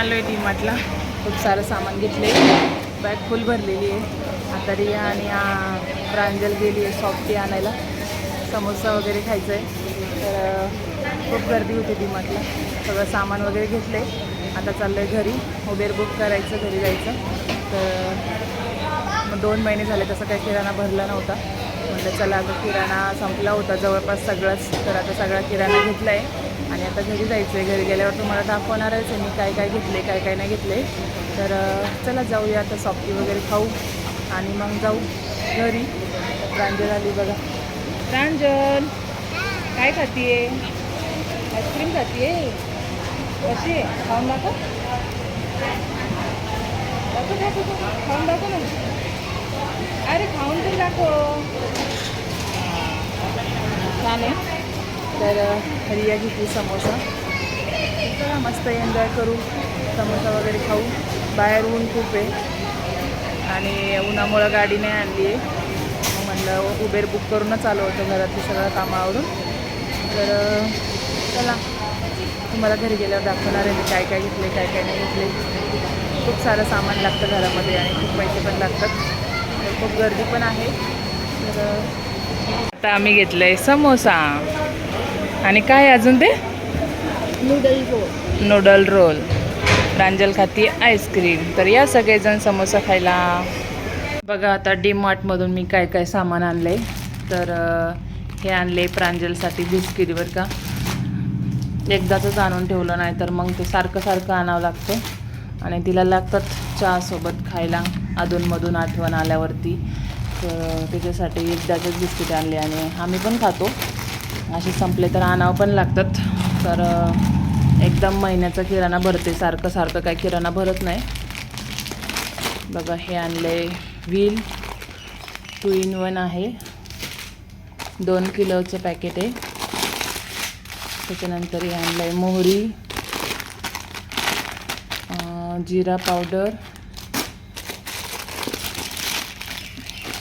आलो आहे डीमार्टला खूप सारं सामान घेतले बॅग फुल भरलेली आहे. आता रिया आणि प्रांजल गेली आहे सॉफ्टी आणायला. समोसा वगैरे खायचं आहे तर खूप गर्दी होती डीमार्टला सगळं सामान वगैरे घेतले आता चाललं आहे घरी. उबेर बुक करायचं घरी जायचं. तर मग दोन महिने झाले तसं काही किराणा भरला नव्हता. म्हटलं चला आता किराणा संपला होता जवळपास सगळंच तर आता सगळा किराणा घेतला आहे आणि आता घरी जायचं आहे घरी गेल्यावर तुम्हाला दाखवणारच आहे मी काय काय घेतले काय काय नाही घेतले तर चला जाऊया आता सॉफ्टी वगैरे खाऊ आणि मग जाऊ घरी. प्रांजल आली बघा. प्रांजल काय खातीये? आईस्क्रीम खातीये? कशी आहे? खाऊन दाखव. दाखव दाखव दाखव. खाऊन दाखव ना. अरे खाऊन तर दाखव. छान आहे. तर रिया घेतली समोसा. चला मस्त एन्जॉय करू. समोसा वगैरे खाऊ. बाहेर ऊन खूप आहे. आणि उन्हामुळं गाडी नाही आणली आहे. मग म्हटलं उबेर बुक करूनच आलो होतं घरातली सगळं कामं आवरून. तर चला. तुम्हाला घरी गेल्यावर दाखवणार आहे मी काय काय घेतले काय काय नाही घेतले. खूप सारं सामान लागतं घरामध्ये आणि खूप पैसे पण लागतात. खूप गर्दी पण आहे. तर आता आम्ही घेतलं आहे समोसा. आणि काय अजून ते? Noodle roll noodle roll Pranjal खाती आईस्क्रीम तर या सगळेजण समोसा खायला. बघा आता डी मार्टमधून मी काय काय सामान आणलं आहे तर हे आणले प्रांजलसाठी बिस्किट बरं का. एकदाचंच आणून ठेवलं नाही तर मग ते सारखं सारखं आणावं लागतं. आणि तिला लागतात चहासोबत खायला. अधूनमधून आठवण आल्यावरती. तर त्याच्यासाठी एकदाचेच बिस्किट आणले आणि आम्ही पण खातो. असे संपले तर आणावं पण लागतात. तर एकदम महिन्याचा किराणा भरते. सारखं सारखं काही किराणा भरत नाही. बघा हे आणले व्हील. टू इन वन आहे. दोन किलोचं पॅकेट आहे. त्याच्यानंतर हे आणलं आहे मोहरी जिरा पावडर.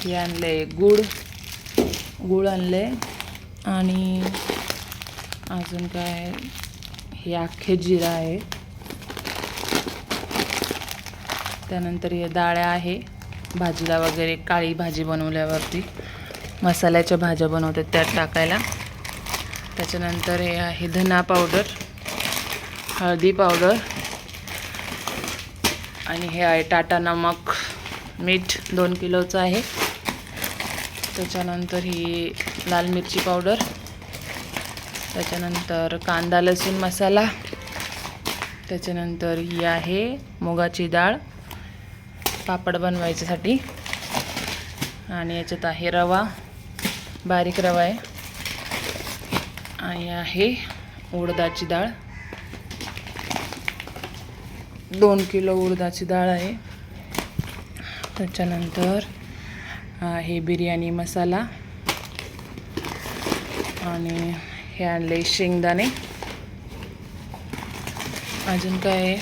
हे आणलं आहे गुळ गुळ आणलं आहे आणि अजून काय हे अख्खे जिरा आहे. त्यानंतर हे डाळ्या आहे भाजीला वगैरे काळी भाजी बनवल्यावरती. मसाल्याच्या भाज्या बनवतात त्यात टाकायला. त्याच्यानंतर हे आहे धना पावडर हळदी पावडर आणि हे आहे टाटा नमक मीठ दोन किलोचं आहे. त्याच्यानंतर ही लाल मिरची पावडर त्याच्यानंतर कांदा लसूण मसाला त्याच्यानंतर ही आहे मुगाची डाळ पापड बनवायच्यासाठी. आणि याच्यात आहे रवा बारीक रवा आहे. आणि आहे उडदाची डाळ. दोन किलो उडदाची डाळ आहे. त्याच्यानंतर आहे बिर्याणी मसाला. आणि हे आणले शेंगदाणे. अजून काय आहे?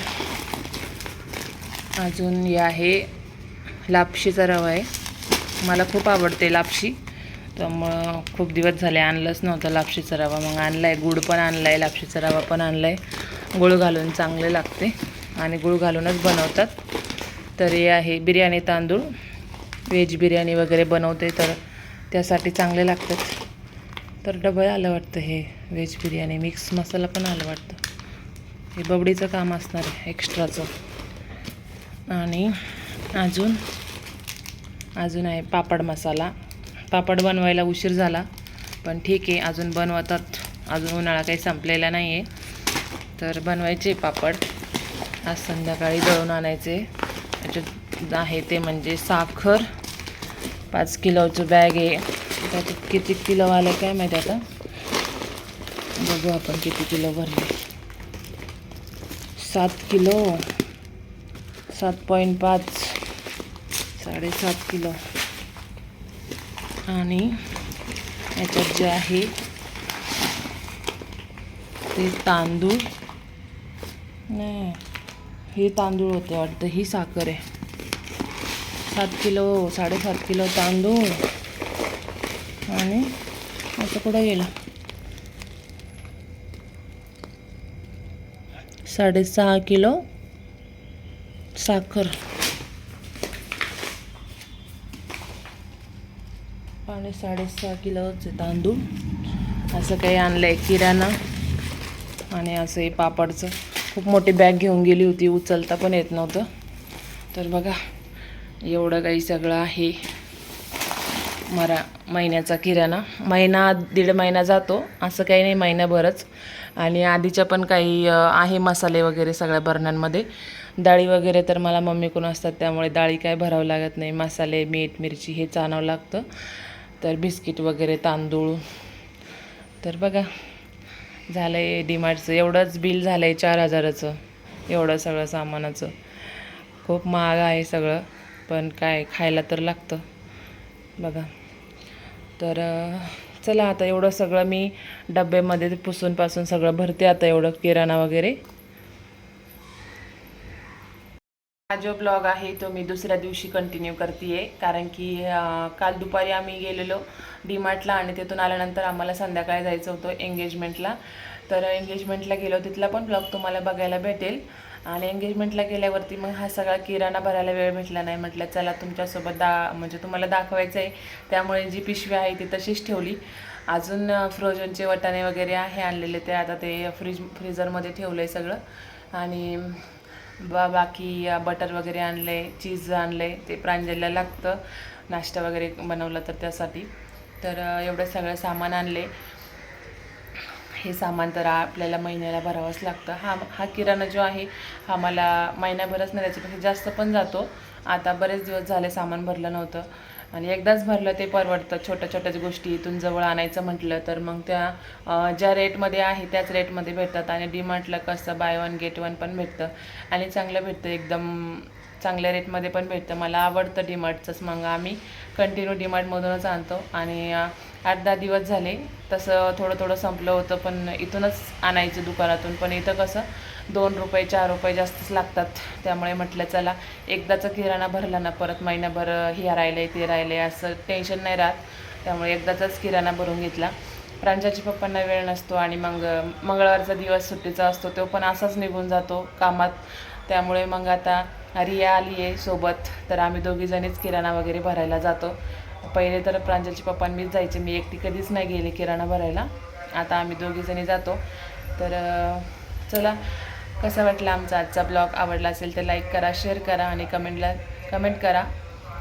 अजून हे आहे लापशीचा रवा आहे. मला खूप आवडते लापशी. त्यामुळं खूप दिवस झाले आणलंच नव्हतं लापशीचा रवा. मग आणला आहे गुळ पण आणला आहे लापशीचा रवा पण आणला आहे गुळ घालून चांगले लागते. आणि गुळ घालूनच बनवतात. तर हे आहे बिर्याणी तांदूळ. व्हेज बिर्याणी वगैरे बनवते तर त्यासाठी चांगले लागतात. तर डबल आलं वाटतं हे व्हेज बिर्याणी मिक्स मसाला पण आलं वाटतं. हे बबडीचं काम असणार आहे एक्स्ट्राचं आणि अजून अजून आहे पापड मसाला. पापड बनवायला उशीर झाला पण ठीक आहे अजून बनवतात. अजून उन्हाळा काही संपलेला नाही आहे तर बनवायचे पापड. आज संध्याकाळी दळून आणायचे. त्याच्यात आहे ते म्हणजे साखर. पाच किलोचं बॅग आहे. त्यात किती किलो आलं काय माहिती आता? बघू आपण किती किलो भरले. सात किलो. सात पॉईंट पाच. साडेसात किलो. आणि याच्यात जे आहे ते तांदूळ. नाही हे तांदूळ होते वाटतं. ही साखर आहे. सात किलो साडेसात किलो तांदूळ. आणि असं कुठं गेला? साडेसहा किलो साखर. आणि साडेसहा किलोचे तांदूळ. असं काही आणलं आहे किराणा. आणि असं हे पापडचं. खूप मोठी बॅग घेऊन गेली होती. उचलता पण येत नव्हतं. तर बघा. एवढं काही सगळं आहे. मरा महिन्याचा किराणा. महिना दीड महिना जातो. असं काही नाही महिन्याभरच आणि आधीच्या पण काही आहे मसाले वगैरे सगळ्या बरण्यांमध्ये डाळी वगैरे तर मला मम्मीकडून असतात त्यामुळे डाळी काय भरावं लागत नाही. मसाले मीठ मिरची हेच आणावं लागतं. तर बिस्किट वगैरे तांदूळ. तर बघा झालं आहे डीमार्टचं. एवढंच बिल झालं आहे चार हजाराचं. एवढं सगळं सामानाचं. खूप महाग आहे सगळं. पण काय खायला तर लागतं. बघा. तर चला आता एवढं सगळं मी डब्यामध्ये पुसून पासून सगळं भरते आता एवढं किराणा वगैरे. हा जो ब्लॉग आहे तो मी दुसऱ्या दिवशी कंटिन्यू करते कारण की काल दुपारी आम्ही गेलेलो डीमार्टला आणि तिथून आल्यानंतर आम्हाला संध्याकाळी जायचं होतं एंगेजमेंटला तर एंगेजमेंटला गेलो. तिथला पण ब्लॉग तुम्हाला बघायला भेटेल. आणि एंगेजमेंटला गेल्यावरती मग हा सगळा किराणा भरायला वेळ भेटला नाही. म्हटलं चला तुमच्यासोबत दा म्हणजे तुम्हाला दाखवायचं आहे त्यामुळे जी पिशवी आहे ती तशीच ठेवली. अजून फ्रोजनचे वटाणे वगैरे आहे आणलेले ते आता ते फ्रीज फ्रीजरमध्ये ठेवलं आहे सगळं. आणि बा बाकी बटर वगैरे आणलं आहे चीज आणलं आहे ते प्रांजलला लागतं. नाश्ता वगैरे बनवला तर त्यासाठी. तर एवढं सगळं सामान आणले हे सामान तर आपल्याला महिन्याला भरावंच लागतं. हा हा किराणा जो आहे हा मला महिन्याभरच नाही त्याच्यापेक्षा जास्त पण जातो. आता बरेच दिवस झाले सामान भरलं नव्हतं. आणि एकदाच भरलं ते परवडतं. छोट्या छोट्याच गोष्टी इथून जवळ आणायचं म्हटलं तर मग त्या ज्या रेटमध्ये आहे त्याच रेटमध्ये भेटतात. आणि डीमार्टला कसं बाय वन गेट वन पण भेटतं. आणि चांगलं भेटतं एकदम चांगल्या रेटमध्ये पण भेटतं. मला आवडतं डीमार्टचंच मग आम्ही कंटिन्यू डीमार्टमधूनच आणतो. आणि आठ दहा दिवस झाले. तसं थोडं थोडं संपलं होतं पण इथूनच आणायचं दुकानातून. पण इथं कसं दोन रुपये चार रुपये जास्तच लागतात. त्यामुळे म्हटलं चला एकदाचा किराणा भरला ना परत महिनाभर हे राहिलं आहे ते राहिलं आहे असं टेन्शन नाही राहत. त्यामुळे एकदाचाच किराणा भरून घेतला. प्रांजाची पप्पांना वेळ नसतो आणि मग मंगळवारचा दिवस सुट्टीचा असतो तो पण असाच निघून जातो. कामात त्यामुळे मग आता रिया आली आहे सोबत. तर आम्ही दोघीजणीच किराणा वगैरे भरायला जातो. पहिले तर प्रांजलची पप्पा मीच जायचे. मी एकटी कधीच नाही गेले किराणा भरायला. आता आम्ही दोघीजणी जातो. तर चला. कसा वाटला आमचा आजचा ब्लॉग? आवडला असेल तर लाईक करा शेअर करा आणि कमेंटला कमेंट करा.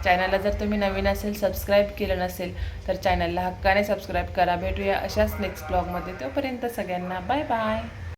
चॅनलला जर तुम्ही नवीन असेल सबस्क्राईब केलं नसेल तर चॅनलला हक्काने सबस्क्राईब करा. भेटूया अशाच नेक्स्ट ब्लॉगमध्ये तोपर्यंत सगळ्यांना बाय बाय.